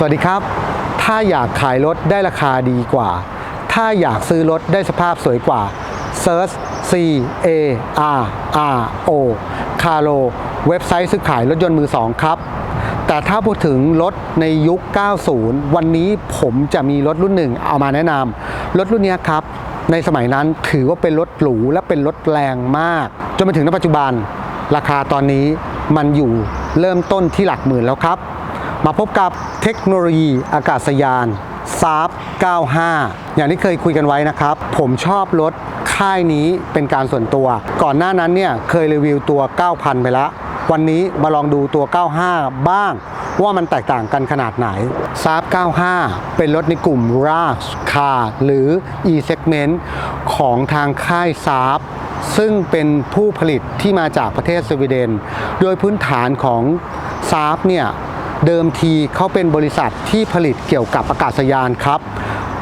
สวัสดีครับ ถ้าอยากขายรถได้ราคาดีกว่า ถ้าอยากซื้อรถได้สภาพสวยกว่า Search C A R R O คาโลเว็บไซต์ซื้อขายรถยนต์มือสองครับ แต่ถ้าพูดถึงรถในยุค 90 วันนี้ผมจะมีรถรุ่นหนึ่งเอามาแนะนำรถรุ่นนี้ครับ ในสมัยนั้นถือว่าเป็นรถหรูและเป็นรถแรงมาก จนมาถึงณปัจจุบัน ราคาตอนนี้มันอยู่เริ่มต้นที่หลักหมื่นแล้วครับ มาพบกับเทคโนโลยีอากาศยาน s a p 95 อย่างที่เคยคุยกันไว้นะครับ ผมชอบรถค่ายนี้เป็นการส่วนตัว ก่อนหน้านั้นเนี่ยเคยรีวิวตัว 9,000 ไปแล้ว วันนี้มาลองดูตัว 95 บ้าง ว่ามันแตกต่างกันขนาดไหน s a p 95 เป็นรถในกลุ่ม r a s Car หรือ E-Segment ของทางค่าย s a p ซึ่งเป็นผู้ผลิตที่มาจากประเทศสวีเดน โดยพื้นฐานของ s a p เนี่ย เดิมทีเขาเป็นบริษัทที่ผลิตเกี่ยวกับอากาศยานครับ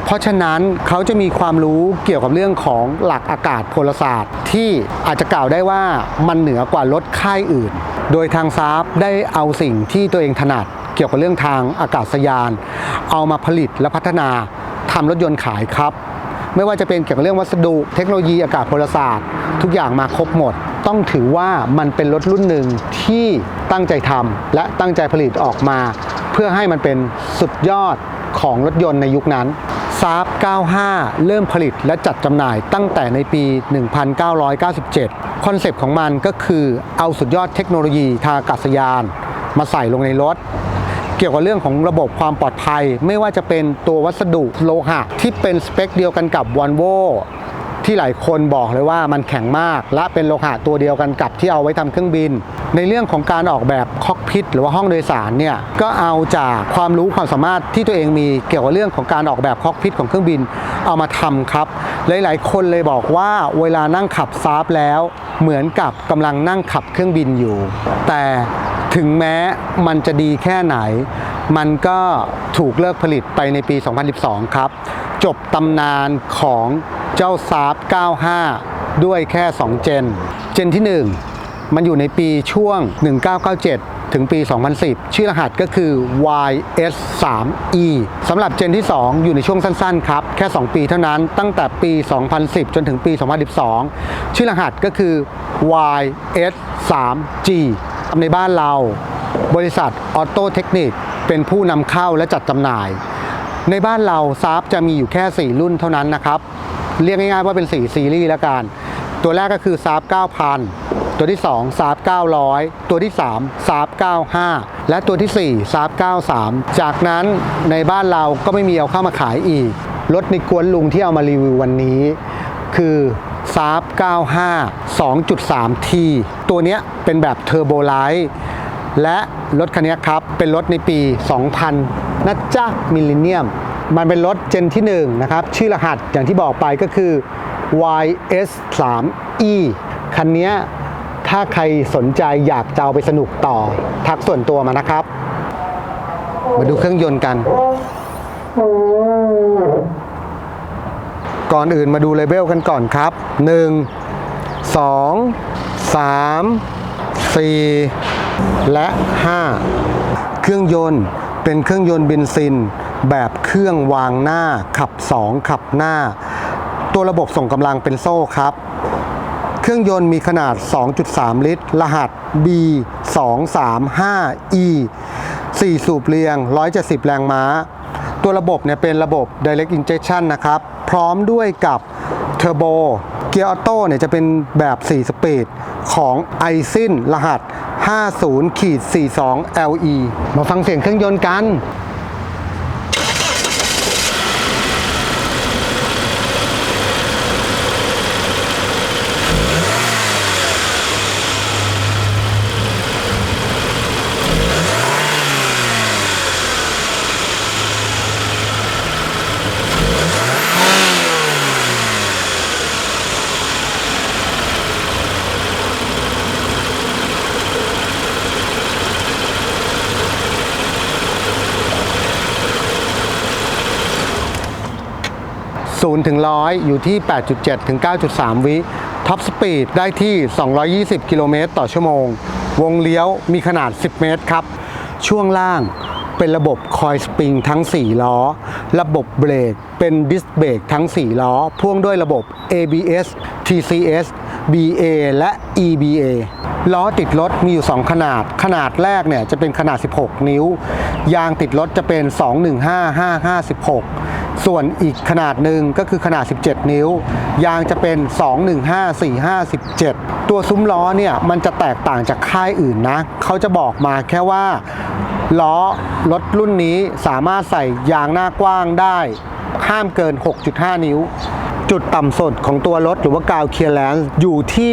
เพราะฉะนั้นเขาจะมีความรู้เกี่ยวกับเรื่องของหลักอากาศพลศาสตร์ ที่อาจจะกล่าวได้ว่ามันเหนือกว่ารถค่ายอื่น โดยทางซาฟได้เอาสิ่งที่ตัวเองถนัดเกี่ยวกับเรื่องทางอากาศยาน เอามาผลิตและพัฒนาทำรถยนต์ขายครับ ไม่ว่าจะเป็นเกี่ยวกับเรื่องวัสดุ เทคโนโลยีอากาศพลศาสตร์ ทุกอย่างมาครบหมด ต้องถือว่ามันเป็นรถรุ่นหนึ่งที่ตั้งใจทำและตั้งใจผลิตออกมา เพื่อให้มันเป็นสุดยอดของรถยนต์ในยุคนั้นซาบ95 เริ่มผลิตและจัดจำหน่ายตั้งแต่ในปี 1997 คอนเซปต์ของมันก็คือเอาสุดยอดเทคโนโลยีทางอากาศยาน มาใส่ลงในรถ เกี่ยวกับเรื่องของระบบความปลอดภัย ไม่ว่าจะเป็นตัววัสดุโลหะที่เป็นสเปคเดียวกันกับ v o l v o ที่หลายคนบอกเลยว่ามันแข็งมาก และเป็นโลหะตัวเดียวกันกับที่เอาไว้ทำเครื่องบิน ในเรื่องของการออกแบบคอกพิทหรือว่าห้องโดยสารเนี่ยก็เอาจากความรู้ความสามารถที่ตัวเองมีเกี่ยวกับเรื่องของการออกแบบคอกพิทของเครื่องบินเอามาทำครับ หลายๆ คนเลยบอกว่าเวลานั่งขับซาฟแล้วเหมือนกับกำลังนั่งขับเครื่องบินอยู่ แต่ถึงแม้มันจะดีแค่ไหน มันก็ถูกเลิกผลิตไปในปี 2012 ครับ จบตำนานของ เจ้าซาร์ฟ95 ด้วยแค่ 2 เจน เจนที่ 1 มันอยู่ในปีช่วง 1997 ถึงปี 2010 ชื่อรหัสก็คือ YS3E สำหรับเจนที่ 2 อยู่ในช่วงสั้นๆ ครับ แค่ 2 ปีเท่านั้นตั้งแต่ปี 2010 จนถึงปี 2012 ชื่อรหัสก็คือ YS3G ในบ้านเราบริษัทออโตเทคนิคเป็นผู้นำเข้าและจัดจำหน่าย ในบ้านเราซาฟจะมีอยู่แค่ 4 รุ่นเท่านั้นนะครับ เรียกง่ายๆว่าเป็น 4 ซีรีส์ล้วกัน ตัวแรกก็คือซาฟ9,000 ตัวที่2ซาฟ900 ตัวที่3ซาฟ95 และตัวที่4ซาฟ93 จากนั้นในบ้านเราก็ไม่มีเอาเข้ามาขายอีก รถในกวนลุงที่เอามารีวิววันนี้ คือซาฟ95 2.3T ตัวเนี้ยเป็นแบบเทอร์โบไลท์และรถคันนี้ครับ เป็นรถในปี 2000นะจ๊ะมิลเลนเนียม มันเป็นรถเจนที่1นะครับ ชื่อรหัสอย่างที่บอกไปก็คือ YS3E คันนี้ถ้าใครสนใจอยากจะเอาไปสนุกต่อ ทักส่วนตัวมานะครับ มาดูเครื่องยนต์กัน ก่อนอื่นมาดูเลเบลกันก่อนครับ 1 2 3 4 และ 5 เครื่องยนต์เป็นเครื่องยนต์เบนซิน แบบเครื่องวางหน้า ขับ 2 ขับหน้า ตัวระบบส่งกำลังเป็นโซ่ครับ เครื่องยนต์มีขนาด 2.3 ลิตร รหัส B 2 3 5 E 4 สูบเรียง 170 แรงม้า ตัวระบบเนี่ยเป็นระบบ Direct Injection นะครับ พร้อมด้วยกับเทอร์โบเกียร์ออโต้เนี่ยจะเป็นแบบ 4 สปีดของ i s i n รหัส 50ขีด42 LE มาฟังเสียงเครื่องยนต์กัน 0ถึง100 อยู่ที่ 8.7 ถึง 9.3 วิ ท็อปสปีดได้ที่ 220 กิโลเมตรต่อชั่วโมง วงเลี้ยวมีขนาด 10 เมตรครับ ช่วงล่างเป็นระบบคอยสปริงทั้ง 4 ล้อ ระบบเบรกเป็นดิสเบรกทั้ง 4 ล้อ พ่วงด้วยระบบ ABS TCS BA และ EBA ล้อติดรถมีอยู่ 2 ขนาด ขนาดแรกเนี่ยจะเป็นขนาด 16 นิ้ว ยางติดรถจะเป็น 2155516 ส่วนอีกขนาดหนึ่งก็คือขนาด 17 นิ้ว ยางจะเป็น 2154517 ตัวซุ้มล้อเนี่ยมันจะแตกต่างจากค่ายอื่นนะ เขาจะบอกมาแค่ว่า ล้อรถรุ่นนี้สามารถใส่ยางหน้ากว้างได้ห้ามเกิน 6.5 นิ้ว จุดต่ำสุดของตัวรถหรือว่ากาวเคลียร์แลนซ์อยู่ที่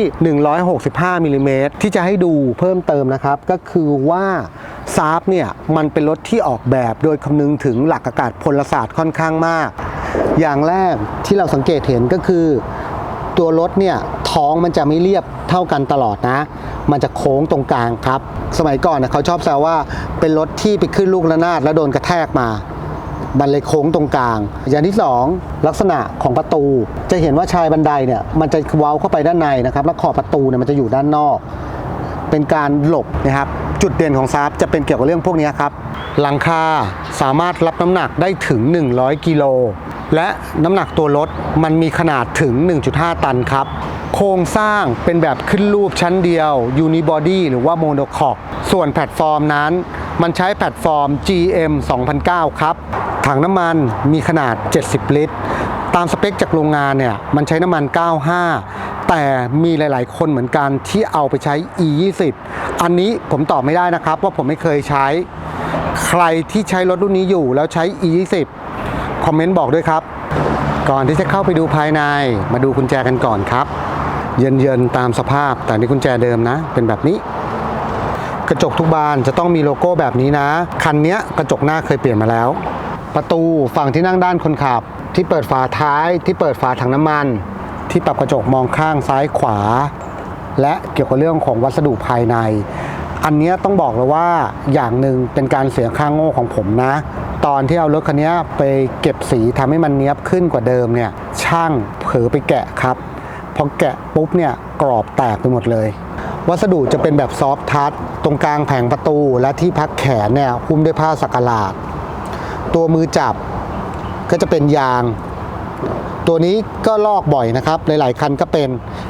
165มิลลิเมตรที่จะให้ดูเพิ่มเติมนะครับ ก็คือว่าซาร์ฟเนี่ยมันเป็นรถที่ออกแบบโดยคำนึงถึงหลักอากาศพลศาสตร์ค่อนข้างมาก อย่างแรกที่เราสังเกตเห็นก็คือตัวรถเนี่ยท้องมันจะไม่เรียบเท่ากันตลอดนะ มันจะโค้งตรงกลางครับ สมัยก่อนนะเขาชอบแซวว่าเป็นรถที่ไปขึ้นลูกระนาดแล้วโดนกระแทกมา มันเลยโค้งตรงกลาง อย่างที่สองลักษณะของประตู จะเห็นว่าชายบันไดเนี่ยมันจะเว้าเข้าไปด้านในนะครับแล้วขอบประตูเนี่ยมันจะอยู่ด้านนอก เป็นการหลบนะครับจุดเด่นของซาร์ฟจะเป็นเกี่ยวกับเรื่องพวกนี้ครับหลังคาสามารถรับน้ำหนักได้ถึง 100 กิโลและน้ำหนักตัวรถมันมีขนาดถึง 1.5 ตันครับ โครงสร้างเป็นแบบขึ้นรูปชั้นเดียว Unibody หรือว่า Monocoque ส่วนแพลตฟอร์มนั้น มันใช้แพลตฟอร์ม GM 2009 ครับ ถังน้ำมันมีขนาด 70 ลิตร ตามสเปคจากโรงงานเนี่ยมันใช้น้ำมัน 95 แต่มีหลาย ๆ คนเหมือนกันที่เอาไปใช้ E20 อันนี้ผมตอบไม่ได้นะครับว่าผมไม่เคยใช้ ใครที่ใช้รถรุ่นนี้อยู่แล้วใช้ E20 คอมเมนต์บอกด้วยครับ ก่อนที่จะเข้าไปดูภายใน มาดูกุญแจกันก่อนครับ เยินๆตามสภาพแต่นี่กุญแจเดิมนะ เป็นแบบนี้กระจกทุกบานจะต้องมีโลโก้แบบนี้นะ คันเนี้ยกระจกหน้าเคยเปลี่ยนมาแล้ว ประตูฝั่งที่นั่งด้านคนขับ ที่เปิดฝาท้ายที่เปิดฝาถังน้ำมัน ที่ปรับกระจกมองข้างซ้ายขวา และเกี่ยวกับเรื่องของวัสดุภายใน อันนี้ต้องบอกเลยว่าอย่างหนึ่งเป็นการเสียค่างโง่ของผมนะ ตอนที่เอารถคันนี้ไปเก็บสีทำให้มันเนี้ยบขึ้นกว่าเดิมเนี่ยช่างเผลอไปแกะครับพอแกะปุ๊บเนี่ยกรอบแตกไปหมดเลย วัสดุจะเป็นแบบซอฟท์ทัชตรงกลางแผงประตูและที่พักแขนเนี่ยหุ้มด้วยผ้าสักหลาด ตัวมือจับก็จะเป็นยาง ตัวนี้ก็ลอกบ่อยนะครับ หลาย ๆ คันก็เป็น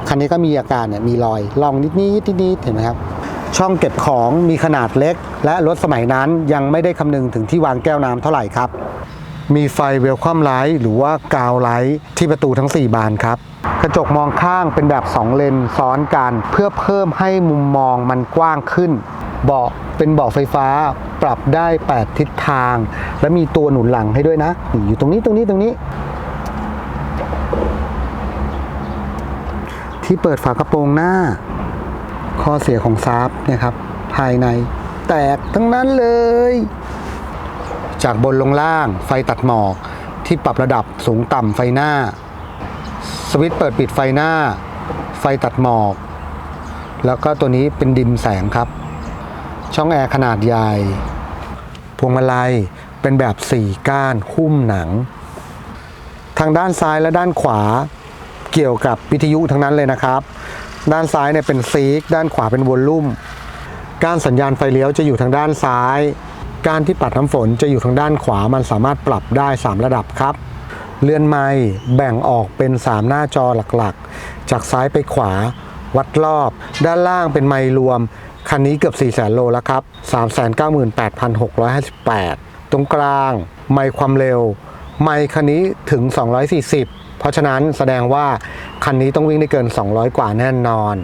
คันนี้ก็มีอาการเนี่ยมีรอยลองนิดนิดนิดเห็นไหมครับ ช่องเก็บของมีขนาดเล็ก และรถสมัยนั้นยังไม่ได้คำนึงถึงที่วางแก้วน้ำเท่าไหร่ครับ มีไฟเวลคัมไลท์หรือว่ากาวไลท์ที่ประตูทั้ง 4 บานครับ กระจกมองข้างเป็นแบบ 2 เลนซ้อนกัน เพื่อเพิ่มให้มุมมองมันกว้างขึ้น เบาะเป็นเบาะไฟฟ้าปรับได้ 8 ทิศทาง และมีตัวหนุนหลังให้ด้วยนะ อยู่ตรงนี้ตรงนี้ตรงนี้ ที่เปิดฝากระโปรงหน้า ข้อเสียของซาร์ฟเนี่ยครับ ภายในแตกทั้งนั้นเลย จากบนลงล่างไฟตัดหมอกที่ปรับระดับสูงต่ำไฟหน้า สวิตช์เปิดปิดไฟหน้า ไฟตัดหมอก แล้วก็ตัวนี้เป็นดิมแสงครับ ช่องแอร์ขนาดใหญ่ พวงมาลัยเป็นแบบ 4 ก้านหุ้มหนัง ทางด้านซ้ายและด้านขวาเกี่ยวกับวิทยุทั้งนั้นเลยนะครับ ด้านซ้ายเนี่ยเป็นซีก ด้านขวาเป็นวอลลุ่ม การสัญญาณไฟเลี้ยวจะอยู่ทางด้านซ้าย การที่ปัดน้ำฝนจะอยู่ทางด้านขวา มันสามารถปรับได้ 3 ระดับครับ เลื่อนไม้แบ่งออกเป็น 3 หน้าจอหลักๆ จากซ้ายไปขวา วัดรอบ ด้านล่างเป็นไมล์รวม คันนี้เกือบ 4 0 0 0 0โลแล้วครับ 398,658 ตรงกลาง ไมล์ความเร็ว ไมล์คันนี้ถึง 240 เพราะฉะนั้นแสดงว่าคันนี้ต้องวิ่งได้เกิน 200 กว่าแน่นอน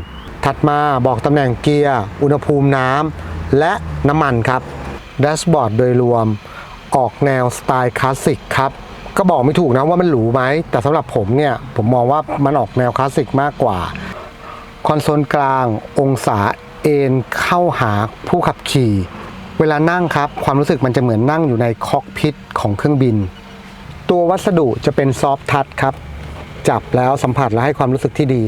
ถัดมาบอกตำแหน่งเกียร์ อุณหภูมิน้ำ และน้ำมันครับแดชบอร์ดโดยรวม ออกแนวสไตล์คลาสสิกครับก็บอกไม่ถูกนะว่ามันหรูไหม แต่สำหรับผมเนี่ย ผมมองว่ามันออกแนวคลาสสิกมากกว่า คอนโซลกลางองศา เอนเข้าหาผู้ขับขี่ เวลานั่งครับ ความรู้สึกมันจะเหมือนนั่งอยู่ในคอกพิทของเครื่องบิน ตัววัสดุจะเป็นซอฟทัชครับ จับแล้วสัมผัสและให้ความรู้สึกที่ดี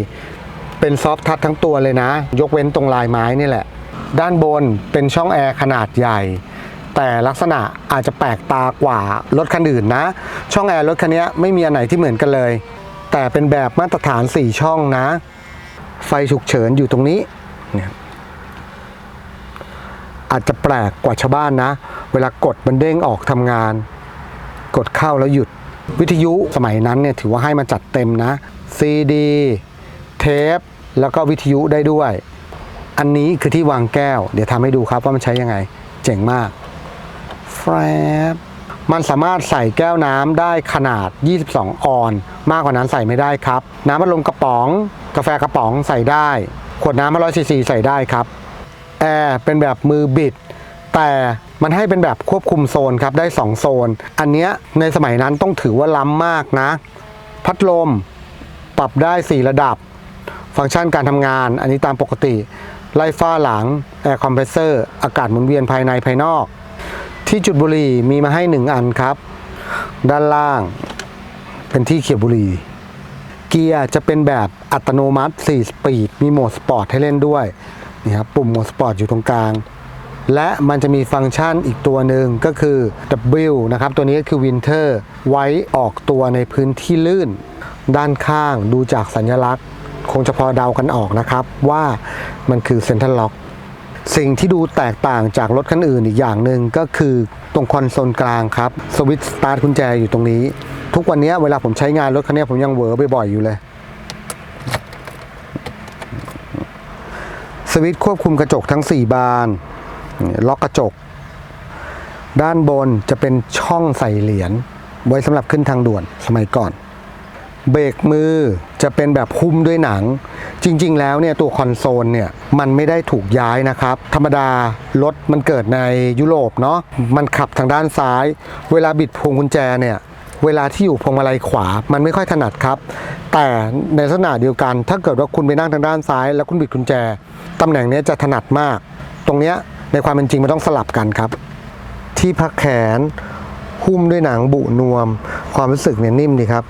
เป็นซอฟท์ทัชทั้งตัวเลยนะ ยกเว้นตรงลายไม้นี่แหละ ด้านบนเป็นช่องแอร์ขนาดใหญ่ แต่ลักษณะอาจจะแปลกตากว่ารถคันอื่นนะ ช่องแอร์รถคันนี้ไม่มีอันไหนที่เหมือนกันเลย แต่เป็นแบบมาตรฐาน 4 ช่องนะ ไฟฉุกเฉินอยู่ตรงนี้เนี่ย อาจจะแปลกกว่าชาวบ้านนะ เวลากดมันเด้งออกทำงาน กดเข้าแล้วหยุด วิทยุสมัยนั้นเนี่ยถือว่าให้มาจัดเต็มนะซีดีเทปแล้วก็วิทยุได้ด้วย อันนี้คือที่วางแก้ว เดี๋ยวทำให้ดูครับว่ามันใช้ยังไง เจ๋งมากแฟบมันสามารถใส่แก้วน้ำได้ขนาด 22 ออน มากกว่านั้นใส่ไม่ได้ครับ น้ำมันลมกระป๋อง กาแฟกระป๋องใส่ได้ ขวดน้ำมาร้อยซีซีใส่ได้ครับ แอร์เป็นแบบมือบิด แต่มันให้เป็นแบบควบคุมโซนครับได้ 2 โซน อันเนี้ยในสมัยนั้นต้องถือว่าล้ำมากนะ พัดลมปรับได้ 4 ระดับ ฟังก์ชันการทำงาน อันนี้ตามปกติ ไล่ฝ้าหลัง แอร์คอมเพรสเซอร์ อากาศหมุนเวียนภายในภายนอก ที่จุดบุหรี่มีมาให้ 1 อันครับ ด้านล่างเป็นที่เขียบบุหรี่เกียร์จะเป็นแบบอัตโนมัติ 4 สปีด มีโหมดสปอร์ตให้เล่นด้วย นี่ครับปุ่มโหมดสปอร์ตอยู่ตรงกลาง และมันจะมีฟังก์ชันอีกตัวหนึ่งก็คือ W นะครับ ตัวนี้ก็คือ Winter ไว้ออกตัวในพื้นที่ลื่น ด้านข้างดูจากสัญลักษณ์ คงจะพอเดากันออกนะครับ ว่ามันคือ Central Lock สิ่งที่ดูแตกต่างจากรถคันอื่นอีกอย่างหนึ่งก็คือตรงคอนโซลกลางครับสวิตช์สตาร์ทกุญแจอยู่ตรงนี้ ทุกวันนี้เวลาผมใช้งานรถคันนี้ผมยังเหวอบ่อยๆอยู่เลย วิตช์ควบคุมกระจกทั้ง 4 บาน ล็อกกระจก ด้านบนจะเป็นช่องใส่เหรียญไว้สำหรับขึ้นทางด่วนสมัยก่อน เบรกมือจะเป็นแบบหุ้มด้วยหนัง จริง ๆ แล้วเนี่ยตัวคอนโซลเนี่ยมันไม่ได้ถูกย้ายนะครับ ธรรมดารถมันเกิดในยุโรปเนาะมันขับทางด้านซ้าย เวลาบิดพวงกุญแจเนี่ยเวลาที่อยู่พวงมาลัยขวา มันไม่ค่อยถนัดครับ แต่ในลักษณะเดียวกัน ถ้าเกิดว่าคุณไปนั่งทางด้านซ้าย แล้วคุณบิดกุญแจ ตำแหน่งนี้จะถนัดมาก ตรงเนี้ยในความเป็นจริงมันต้องสลับกันครับ ที่พักแขนหุ้มด้วยหนังบุนวม ความรู้สึกเนี่ยนิ่มดีครับ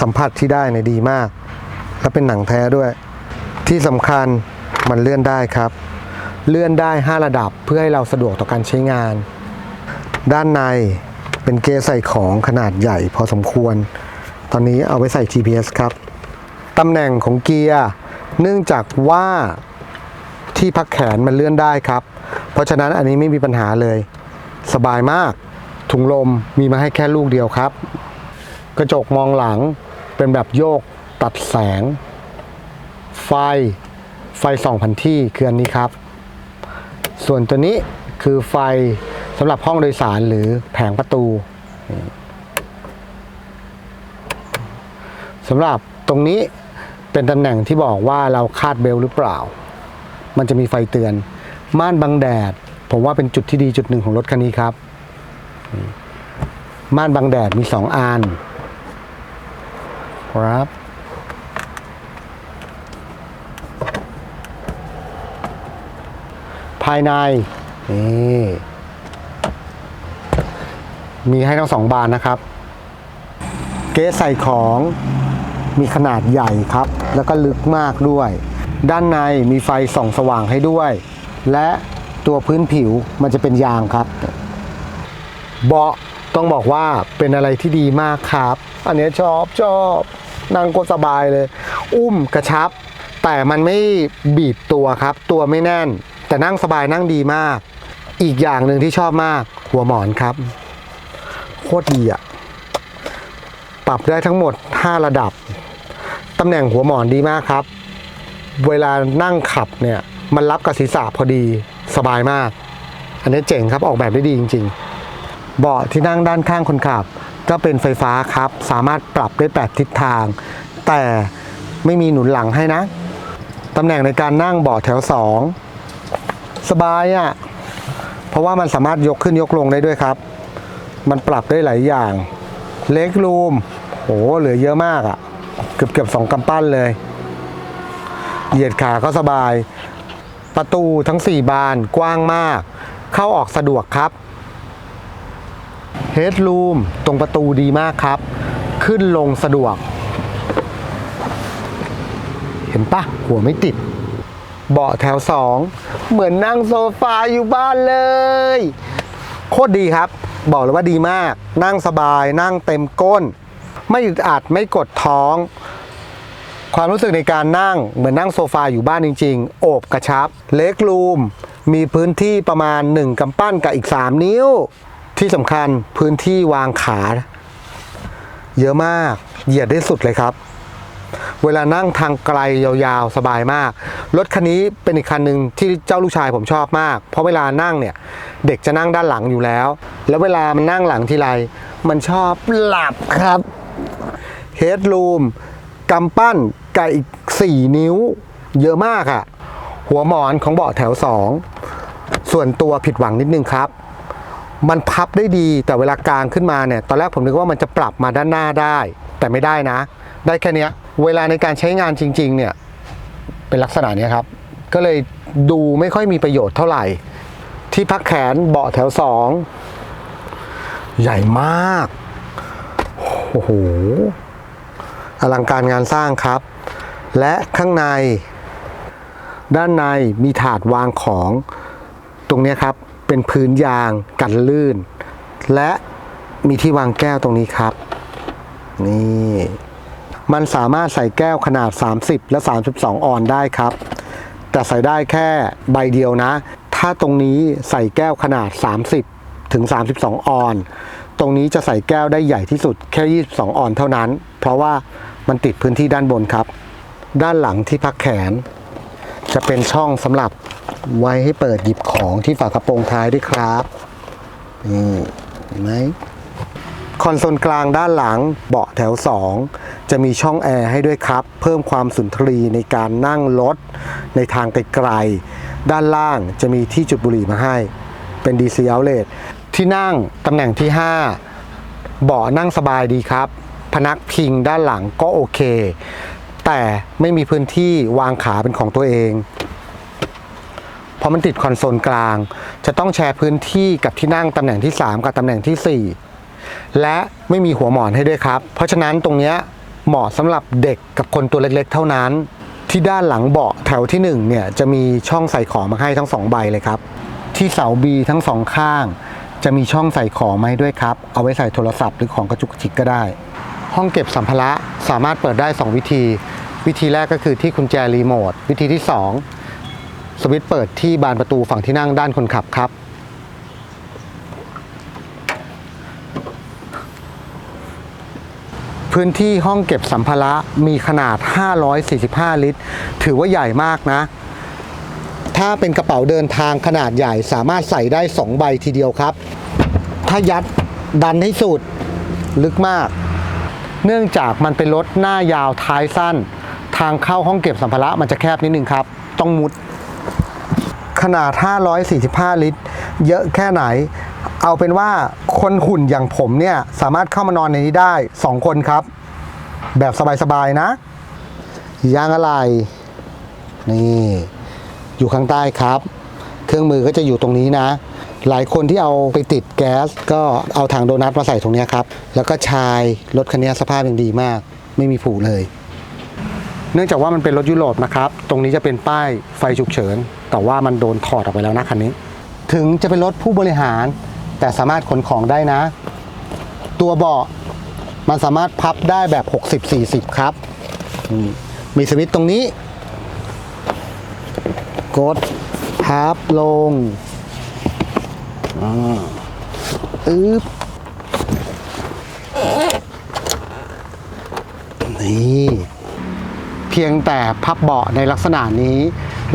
สัมผัสที่ได้เนี่ยดีมาก และเป็นหนังแท้ด้วย ที่สำคัญมันเลื่อนได้ครับ เลื่อนได้ 5 ระดับเพื่อให้เราสะดวกต่อการใช้งาน ด้านในเป็นเกยร์ใส่ของขนาดใหญ่พอสมควร ตอนนี้เอาไว้ใส่ GPS ครับตำแหน่งของเกียร์เนื่องจากว่า ที่พักแขนมันเลื่อนได้ครับ เพราะฉะนั้นอันนี้ไม่มีปัญหาเลย สบายมาก ถุงลมมีมาให้แค่ลูกเดียวครับ กระจกมองหลังเป็นแบบโยกตัดแสง ไฟ ไฟส่องพันที่คืออันนี้ครับ ส่วนตัวนี้คือไฟสำหรับห้องโดยสารหรือแผงประตูสำหรับตรงนี้เป็นตำแหน่งที่บอกว่าเราคาดเบลต์หรือเปล่า มันจะมีไฟเตือน ม่านบังแดด ผมว่าเป็นจุดที่ดีจุดหนึ่งของรถคันนี้ครับ ม่านบังแดดมีสองอันครับภายในนี่มีให้ทั้งสองบานนะครับ เก๊ใส่ของมีขนาดใหญ่ครับ แล้วก็ลึกมากด้วย ด้านในมีไฟส่องสว่างให้ด้วย และตัวพื้นผิวมันจะเป็นยางครับ เบาะต้องบอกว่าเป็นอะไรที่ดีมากครับ อันนี้ชอบชอบนั่งก็สบายเลย อุ้มกระชับ แต่มันไม่บีบตัวครับ ตัวไม่แน่น แต่นั่งสบายนั่งดีมาก อีกอย่างหนึ่งที่ชอบมาก หัวหมอนครับ โคตรดีอะปรับได้ทั้งหมด 5 ระดับ ตำแหน่งหัวหมอนดีมากครับ เวลานั่งขับเนี่ยมันรับกับศีรษะพอดีสบายมาก อันนี้เจ๋งครับออกแบบได้ดีจริง ๆ เบาะที่นั่งด้านข้างคนขับ ก็เป็นไฟฟ้าครับ สามารถปรับได้ 8 ทิศทาง แต่ไม่มีหนุนหลังให้นะ ตำแหน่งในการนั่งเบาะแถว 2 สบายอะ่ะ เพราะว่ามันสามารถยกขึ้นยกลงได้ด้วยครับ มันปรับได้หลายอย่าง เล็กรูมโหเหลือเยอะมากอะ่ะ เกือบเกือบสองกำปั้นเลย เหยียดขาก็สบาย ประตูทั้ง 4 บานกว้างมาก เข้าออกสะดวกครับเฮดรูมตรงประตูดีมากครับ ขึ้นลงสะดวก เห็นปะหัวไม่ติด เบาะแถวสองเหมือนนั่งโซฟาอยู่บ้านเลย โคตรดีครับ บอกเลยว่าดีมาก นั่งสบายนั่งเต็มก้น ไม่อึดอัดไม่กดท้อง ความรู้สึกในการนั่งเหมือนนั่งโซฟาอยู่บ้านจริง ๆ โอบกระชับ เล็กรูม มีพื้นที่ประมาณ 1กำปั้นกับอีก 3 นิ้ว ที่สำคัญพื้นที่วางขา เยอะมากเหยียดได้สุดเลยครับ เวลานั่งทางไกลยาวๆ สบายมาก รถคันนี้เป็นอีกคันหนึ่งที่เจ้าลูกชายผมชอบมาก เพราะเวลานั่งเนี่ย เด็กจะนั่งด้านหลังอยู่แล้ว แล้วเวลามันนั่งหลังทีไรมันชอบหลับครับเฮดรูม กำปั้นไกับอีก 4 นิ้ว เยอะมากอะหัวหมอนของเบาะแถว 2 ส่วนตัวผิดหวังนิดนึงครับ มันพับได้ดีแต่เวลากลางขึ้นมาเนี่ย ตอนแรกผมนึกว่ามันจะปรับมาด้านหน้าได้ แต่ไม่ได้นะ ได้แค่เนี้ยเวลาในการใช้งานจริง ๆ เนี่ย เป็นลักษณะนี้ครับ ก็เลยดูไม่ค่อยมีประโยชน์เท่าไหร่ ที่พักแขนเบาะแถวสองใหญ่มากโอ้โห อลังการงานสร้างครับ และข้างใน ด้านในมีถาดวางของ ตรงนี้ครับเป็นพื้นยางกันลื่น และมีที่วางแก้วตรงนี้ครับ นี่มันสามารถใส่แก้วขนาด 30 และ 32 ออนได้ครับ แต่ใส่ได้แค่ใบเดียวนะ ถ้าตรงนี้ใส่แก้วขนาด 30 ถึง 32 ออน ตรงนี้จะใส่แก้วได้ใหญ่ที่สุดแค่ 22 ออนเท่านั้น เพราะว่า มันติดพื้นที่ด้านบนครับ ด้านหลังที่พักแขน จะเป็นช่องสำหรับไว้ให้เปิดหยิบของที่ฝากระโปรงท้ายด้วยครับนี่เห็นไหมคอนโซลกลางด้านหลังเบาะแถว 2 จะมีช่องแอร์ให้ด้วยครับ เพิ่มความสุนทรีในการนั่งรถในทางไกลๆด้านล่างจะมีที่จุดบุหรี่มาให้ เป็น DC outlet ที่นั่งตำแหน่งที่ 5 เบาะนั่งสบายดีครับ พนักพิงด้านหลังก็โอเค แต่ไม่มีพื้นที่วางขาเป็นของตัวเอง เพราะมันติดคอนโซลกลาง จะต้องแชร์พื้นที่กับที่นั่งตำแหน่งที่ 3 กับตำแหน่งที่ 4 และไม่มีหัวหมอนให้ด้วยครับ เพราะฉะนั้นตรงนี้เหมาะสำหรับเด็กกับคนตัวเล็กๆ เท่านั้น ที่ด้านหลังเบาะแถวที่1เนี่ยจะมีช่องใส่ของมาให้ทั้ง 2 ใบเลยครับ ที่เสาบีทั้งสองข้างจะมีช่องใส่ของมาให้ด้วยครับ เอาไว้ใส่โทรศัพท์หรือของกระจุกจิกก็ได้ ห้องเก็บสัมภาระสามารถเปิดได้ 2 วิธี วิธีแรกก็คือที่กุญแจรีโมท วิธีที่ 2 สวิตช์เปิดที่บานประตูฝั่งที่นั่งด้านคนขับครับ พื้นที่ห้องเก็บสัมภาระมีขนาด 545 ลิตร ถือว่าใหญ่มากนะ ถ้าเป็นกระเป๋าเดินทางขนาดใหญ่สามารถใส่ได้ 2 ใบทีเดียวครับ ถ้ายัดดันให้สุดลึกมาก เนื่องจากมันเป็นรถหน้ายาวท้ายสั้น ทางเข้าห้องเก็บสัมภาระมันจะแคบนิดนึงครับ ต้องมุด ขนาด 545 ลิตร เยอะแค่ไหน เอาเป็นว่าคนหุ่นอย่างผมเนี่ย สามารถเข้ามานอนในนี้ได้ 2 คนครับ แบบสบาย ๆ นะยางอะไร นี่ อยู่ข้างใต้ครับ เครื่องมือก็จะอยู่ตรงนี้นะ หลายคนที่เอาไปติดแก๊ส ก็เอาถังโดนัทมาใส่ตรงนี้ครับ แล้วก็ชายรถคันนี้สภาพยังดีมาก ไม่มีผุเลย เนื่องจากว่ามันเป็นรถยุโรปนะครับ ตรงนี้จะเป็นป้ายไฟฉุกเฉิน แต่ว่ามันโดนถอดออกไปแล้วนะคันนี้ ถึงจะเป็นรถผู้บริหาร แต่สามารถขนของได้นะ ตัวเบาะมันสามารถพับได้แบบ 60-40 ครับมมีสวิตช์ตรงนี้ กดพับลง อ่าอึ๊บนี่เพียงแต่พับเบาะในลักษณะนี้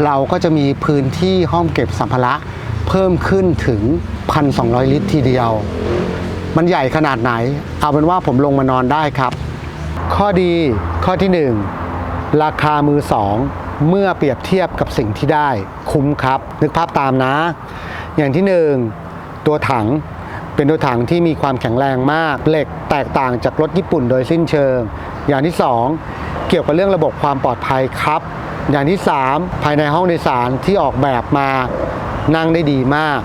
เราก็จะมีพื้นที่ห้องเก็บสัมภาระเพิ่มขึ้นถึง 1,200 ลิตรทีเดียว มันใหญ่ขนาดไหน เอาเป็นว่าผมลงมานอนได้ครับ ข้อดีข้อที่ 1 ราคามือสองเมื่อเปรียบเทียบกับสิ่งที่ได้คุ้มครับ นึกภาพตามนะ อย่างที่ 1 ตัวถังเป็นตัวถังที่มีความแข็งแรงมากเหล็กแตกต่างจากรถญี่ปุ่นโดยสิ้นเชิง อย่างที่ 2 เกี่ยวกับเรื่องระบบความปลอดภัยครับ อย่างที่ 3 ภายในห้องโดยสารที่ออกแบบมานั่งได้ดีมาก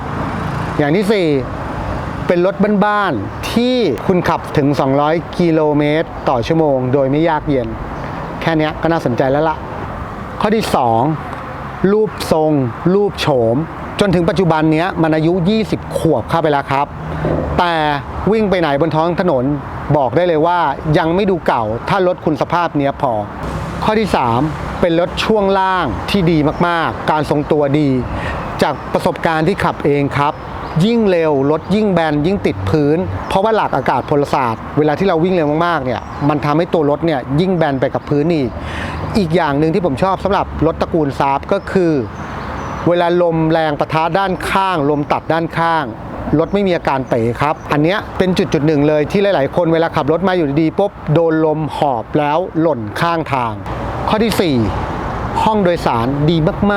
อย่างที่ 4 เป็นรถบ้านๆที่คุณขับถึง 200 กิโลเมตร ต่อชั่วโมง โดยไม่ยากเย็น แค่นี้ก็น่าสนใจแล้วล่ะ ข้อที่ 2 รูปทรง รูปโฉม จนถึงปัจจุบันเนี้ยมันอายุ 20 ขวบเข้าไปแล้วครับ แต่วิ่งไปไหนบนท้องถนนบอกได้เลยว่ายังไม่ดูเก่าถ้ารถคุณสภาพเนี้ยพอ ข้อที่ 3 เป็นรถช่วงล่างที่ดีมากๆ การทรงตัวดี จากประสบการณ์ที่ขับเองครับ ยิ่งเร็วรถยิ่งแบนยิ่งติดพื้น เพราะว่าหลักอากาศพลศาสตร์ เวลาที่เราวิ่งเร็วมากๆเนี่ยมันทำให้ตัวรถเนี่ยยิ่งแบนไปกับพื้นอีกอีกอย่างหนึ่งที่ผมชอบสำหรับรถตระกูลซาบก็คือ เวลาลมแรงประทะด้านข้าง ลมตัดด้านข้างรถไม่มีอาการเป๋ครับ อันเนี้ยเป็นจุดจุดหนึ่งเลยที่หลาย ๆ คนเวลาขับรถมาอยู่ดีๆปุ๊บโดนลมหอบแล้วหล่นข้างทาง ข้อที่ 4 ห้องโดยสารดีม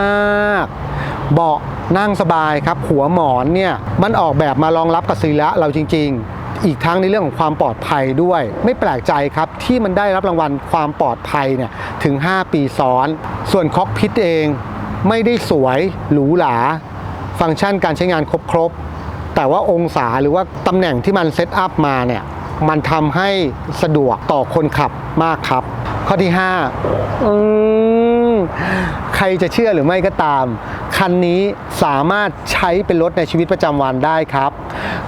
ากๆ เบาะนั่งสบายครับ หัวหมอนเนี่ยมันออกแบบมารองรับกับศีระเราจริง ๆอีกทั้งในเรื่องของความปลอดภัยด้วย ไม่แปลกใจครับที่มันได้รับรางวัลความปลอดภัยเนี่ยถึง 5 ปีซ้อน ส่วนคอกพิทเอง ไม่ได้สวยหรูหราฟังก์ชันการใช้งานครบๆแต่ว่าองศาหรือว่าตำแหน่งที่มันเซตอัพมาเนี่ยมันทำให้สะดวกต่อคนขับมากครับ ข้อที่5อืมใครจะเชื่อหรือไม่ก็ตาม คันนี้สามารถใช้เป็นรถในชีวิตประจำวันได้ครับ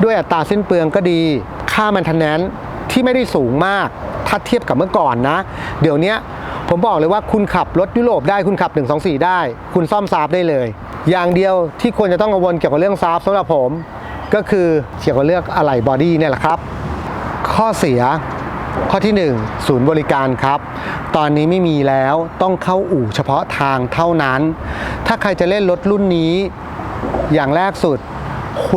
ด้วยอัตราสิ้นเปลืองก็ดี ค่ามันทันแนนที่ไม่ได้สูงมาก ถ้าเทียบกับเมื่อก่อนนะ เดี๋ยวนี้ ผมบอกเลยว่าคุณขับรถยุโรปได้คุณขับ 124 ได้ คุณซ่อมซาบได้เลย อย่างเดียวที่ควรจะต้องกังวลเกี่ยวกับเรื่องซาบสำหรับผม ก็คือเกี่ยวกับเรื่องอะไหล่บอดี้เนี่ยแหละครับ ข้อเสียข้อที่ 1 ศูนย์บริการครับ ตอนนี้ไม่มีแล้วต้องเข้าอู่เฉพาะทางเท่านั้น ถ้าใครจะเล่นรถรุ่นนี้ อย่างแรกสุด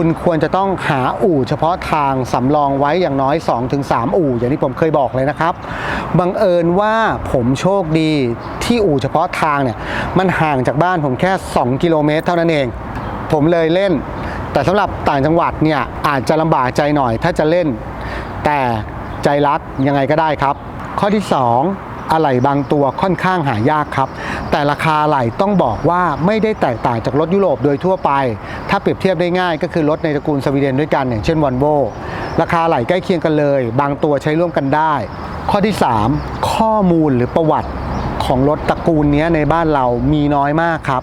คุณควรจะต้องหาอู่เฉพาะทางสำรองไว้อย่างน้อย 2-3 อู่ อย่างที่ผมเคยบอกเลยนะครับ บังเอิญว่าผมโชคดีที่อู่เฉพาะทางเนี่ย มันห่างจากบ้านผมแค่ 2 กิโลเมตรเท่านั้นเอง ผมเลยเล่น แต่สำหรับต่างจังหวัดเนี่ยอาจจะลำบากใจหน่อยถ้าจะเล่น แต่ใจรักยังไงก็ได้ครับ ข้อที่ 2อะไหล่บางตัวค่อนข้างหายากครับ แต่ราคาอะไหล่ต้องบอกว่าไม่ได้แตกต่างจากรถยุโรปโดยทั่วไป ถ้าเปรียบเทียบได้ง่ายก็คือรถในตระกูลสวีเดนด้วยกันอย่างเช่นวอลโวราคาอะไหล่ใกล้เคียงกันเลย บางตัวใช้ร่วมกันได้ ข้อที่ 3 ข้อมูลหรือประวัติของรถตระกูลนี้ในบ้านเรามีน้อยมากครับ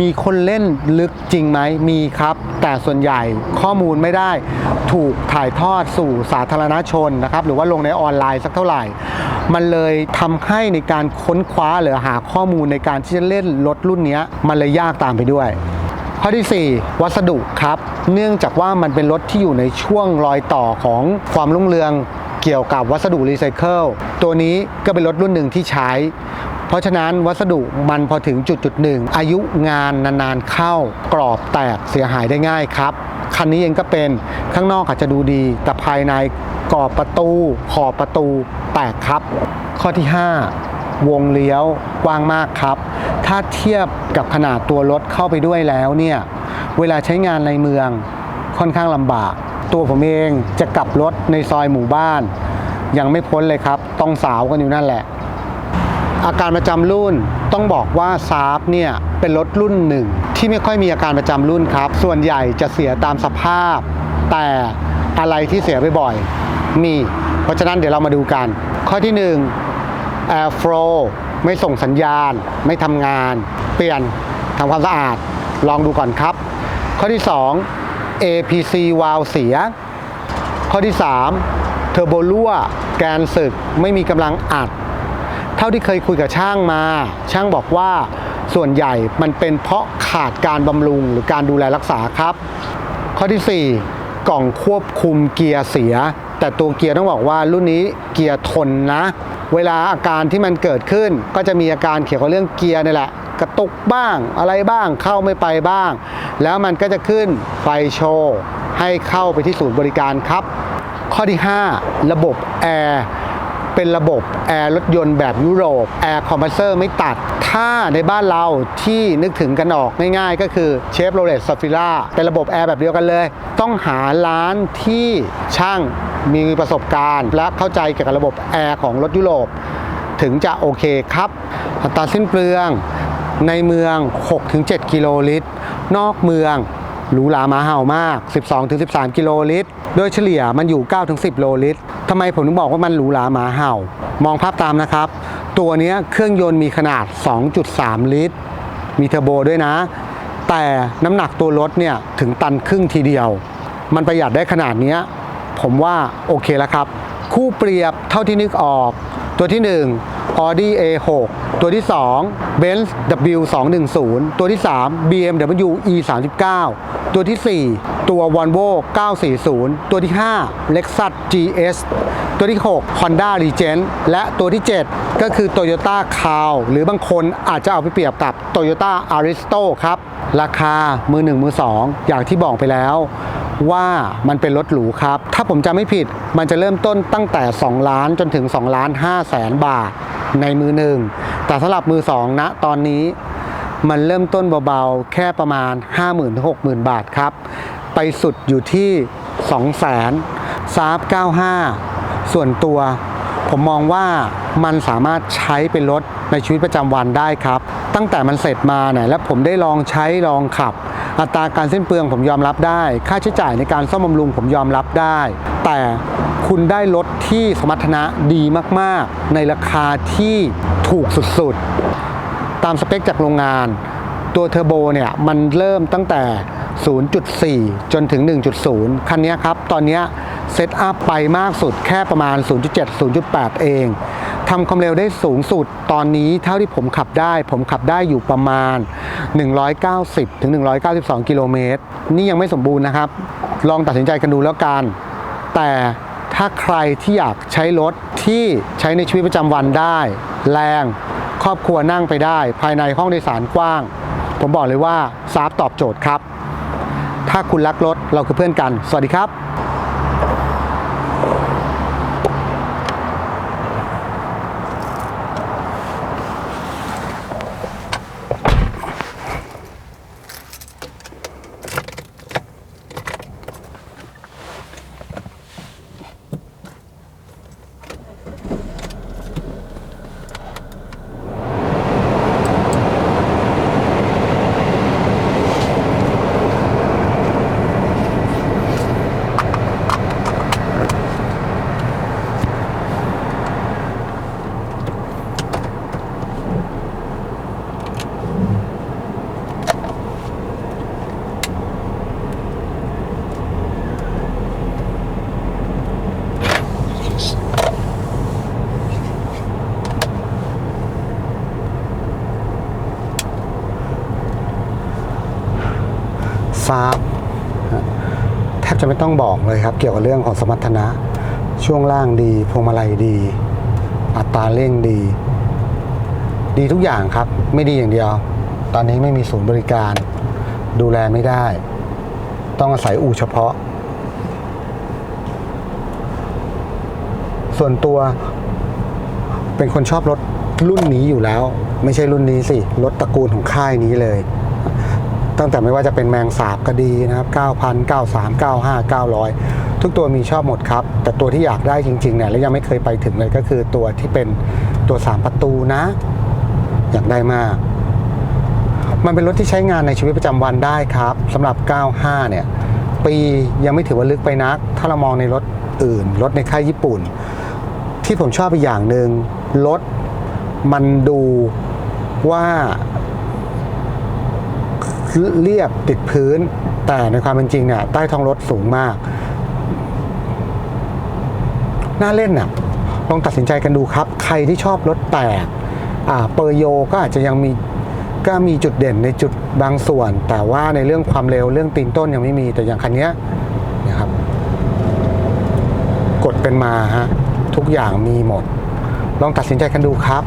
มีคนเล่นลึกจริงไหมมีครับ แต่ส่วนใหญ่ข้อมูลไม่ได้ถูกถ่ายทอดสู่สาธารณชนนะครับ หรือว่าลงในออนไลน์สักเท่าไหร่ มันเลยทำให้ในการค้นคว้าหรือหาข้อมูลในการที่จะเล่นรถรุ่นนี้มันเลยยากตามไปด้วยข้อที่ 4 วัสดุครับ เนื่องจากว่ามันเป็นรถที่อยู่ในช่วงรอยต่อของความรุ่งเรืองเกี่ยวกับวัสดุรีไซเคิลตัวนี้ก็เป็นรถรุ่นหนึ่งที่ใช้ เพราะฉะนั้นวัสดุมันพอถึงจุดจุดหนึ่งอายุงานนานๆเข้ากรอบแตกเสียหายได้ง่ายครับ คันนี้เองก็เป็นข้างนอกอาจจะดูดี แต่ภายในกรอบประตูขอบประตูแตกครับ ข้อที่ 5 วงเลี้ยวกว้างมากครับ ถ้าเทียบกับขนาดตัวรถเข้าไปด้วยแล้วเนี่ยเวลาใช้งานในเมืองค่อนข้างลำบาก ตัวผมเองจะกลับรถในซอยหมู่บ้าน ยังไม่พ้นเลยครับ ต้องสาวกันอยู่นั่นแหละ อาการประจำรุ่นต้องบอกว่าซาร์ฟเนี่ยเป็นรถรุ่นหนึ่ง ที่ไม่ค่อยมีอาการประจำรุ่นครับ ส่วนใหญ่จะเสียตามสภาพ แต่อะไรที่เสียบ่อยๆมี เพราะฉะนั้นเดี๋ยวเรามาดูกัน ข้อที่1 Air Flow ไม่ส่งสัญญาณ ไม่ทำงาน เปลี่ยนทำความสะอาด ลองดูก่อนครับ ข้อที่ 2 APC วาล์วเสีย ข้อที่ 3 เทอร์โบรั่วแกนสึกไม่มีกำลังอัด เท่าที่เคยคุยกับช่างมา ช่างบอกว่า ส่วนใหญ่มันเป็นเพราะขาดการบำรุงหรือการดูแลรักษาครับ ข้อที่ 4 กล่องควบคุมเกียร์เสีย แต่ตัวเกียร์ต้องบอกว่ารุ่นนี้เกียร์ทนนะ เวลาอาการที่มันเกิดขึ้น ก็จะมีอาการเกี่ยวกับเรื่องเกียร์นี่แหละกระตุกบ้างอะไรบ้างเข้าไม่ไปบ้าง แล้วมันก็จะขึ้นไฟโชว์ให้เข้าไปที่ศูนย์บริการครับ ข้อที่ 5 ระบบแอร์ เป็นระบบแอร์รถยนต์แบบยุโรปแอร์คอมเพรสเซอร์ไม่ตัด ถ้าในบ้านเราที่นึกถึงกันออกง่ายๆ ก็คือเชฟโรเลตซ a ฟิล่าเป็นระบบแอร์แบบเดียวกันเลย ต้องหาร้านที่ช่างมีประสบการณ์ และเข้าใจเกี่ยวกับระบบแอร์ของรถยุโรปถึงจะโอเคครับ อัตราสิ้นเปลืองในเมือง 6-7 กิโลลิตร นอกเมือง หรูหราหมาเห่ามาก 12-13 กิโลลิตร โดยเฉลี่ยมันอยู่ 9-10 โลลิตรทำไมผมถึงบอกว่ามันหรูหราหมาเห่า มองภาพตามนะครับ ตัวนี้เครื่องยนต์มีขนาด 2.3 ลิตร มีเทอร์โบด้วยนะ แต่น้ำหนักตัวรถเนี่ยถึงตันครึ่งทีเดียว มันประหยัดได้ขนาดนี้ผมว่าโอเคแล้วครับ คู่เปรียบเท่าที่นึกออก ตัวที่ Audi A6 ตัวที่ 2 Benz W210 ตัวที่ 3 BMW E39 ตัวทีสี่ 4 ตัว Volvo 940 ตัวที่ 5 Lexus GS ตัวที่ 6 Honda Legend และตัวที่ 7 ก็คือ Toyota Crown หรือบางคนอาจจะเอาไปเปรียบกับ Toyota Aristo ครับ ราคามือ 1 มือ 2 อย่างที่บอกไปแล้วว่ามันเป็นรถหรูครับ ถ้าผมจำไม่ผิดมันจะเริ่มต้นตั้งแต่ 2 ล้านจนถึง2ล้าน5แสนบาทในมือหนึ่งแต่สำหรับมือ2นะตอนนี้ มันเริ่มต้นเบาๆ แค่ประมาณ 50,000ถึง60,000 บาทครับ ไปสุดอยู่ที่ 200,000ซาร์ฟ95 ส่วนตัว ผมมองว่ามันสามารถใช้เป็นรถในชีวิตประจำวันได้ครับ ตั้งแต่มันเสร็จมาเนี่ยและผมได้ลองใช้ลองขับ อัตราการสิ้นเปลืองผมยอมรับได้ ค่าใช้จ่ายในการซ่อมบำรุงผมยอมรับได้ แต่คุณได้รถที่สมรรถนะดีมาก ๆ ในราคาที่ถูกสุด ๆ ตามสเปคจากโรงงาน ตัวเทอร์โบเนี่ยมันเริ่มตั้งแต่ 0.4 จนถึง 1.0 คันนี้ครับ ตอนนี้เซตอัพไปมากสุดแค่ประมาณ 0.7 0.8 เองทำความเร็วได้สูงสุดตอนนี้เท่าที่ผมขับได้ ผมขับได้อยู่ประมาณ 190-192 กิโลเมตร นี่ยังไม่สมบูรณ์นะครับ ลองตัดสินใจกันดูแล้วกัน แต่ถ้าใครที่อยากใช้รถที่ใช้ในชีวิตประจำวันได้ แรง ครอบครัวนั่งไปได้ ภายในห้องโดยสารกว้าง ผมบอกเลยว่าซาฟตอบโจทย์ครับ ถ้าคุณรักรถเราคือเพื่อนกัน สวัสดีครับ ซาบแทบจะไม่ต้องบอกเลยครับ เกี่ยวกับเรื่องของสมรรถนะ ช่วงล่างดี พวงมาลัยดี อัตราเร่งดี ดีทุกอย่างครับ ไม่ดีอย่างเดียว ตอนนี้ไม่มีศูนย์บริการ ดูแลไม่ได้ ต้องอาศัยอู่เฉพาะ ส่วนตัวเป็นคนชอบรถรุ่นนี้อยู่แล้ว ไม่ใช่รุ่นนี้สิ รถตระกูลของค่ายนี้เลย ตั้งแต่ไม่ว่าจะเป็นแมงสาบก็ดีนะครับ 9,000 93 95 900 ทุกตัวมีชอบหมดครับ แต่ตัวที่อยากได้จริงๆเนี่ยและยังไม่เคยไปถึงเลยก็คือตัวที่เป็นตัว 3 ประตูนะ อยากได้มาก มันเป็นรถที่ใช้งานในชีวิตประจำวันได้ครับสำหรับ 95 เนี่ย ปียังไม่ถือว่าลึกไปนัก ถ้าเรามองในรถอื่น รถในค่ายญี่ปุ่น ที่ผมชอบอีกอย่างหนึ่งรถมันดูว่า เรียบติดพื้น แต่ในความเป็นจริงเนี่ยใต้ท้องรถสูงมาก น่าเล่นน่ะลองตัดสินใจกันดูครับ ใครที่ชอบรถแปลกอ่าเปอร์โยก็อาจจะยังมีก็มีจุดเด่นในจุดบางส่วน แต่ว่าในเรื่องความเร็วเรื่องตีนต้นยังไม่มีแต่อย่างคันเนี้ยนะครับ กดเป็นมาฮะทุกอย่างมีหมด ลองตัดสินใจกันดูครับ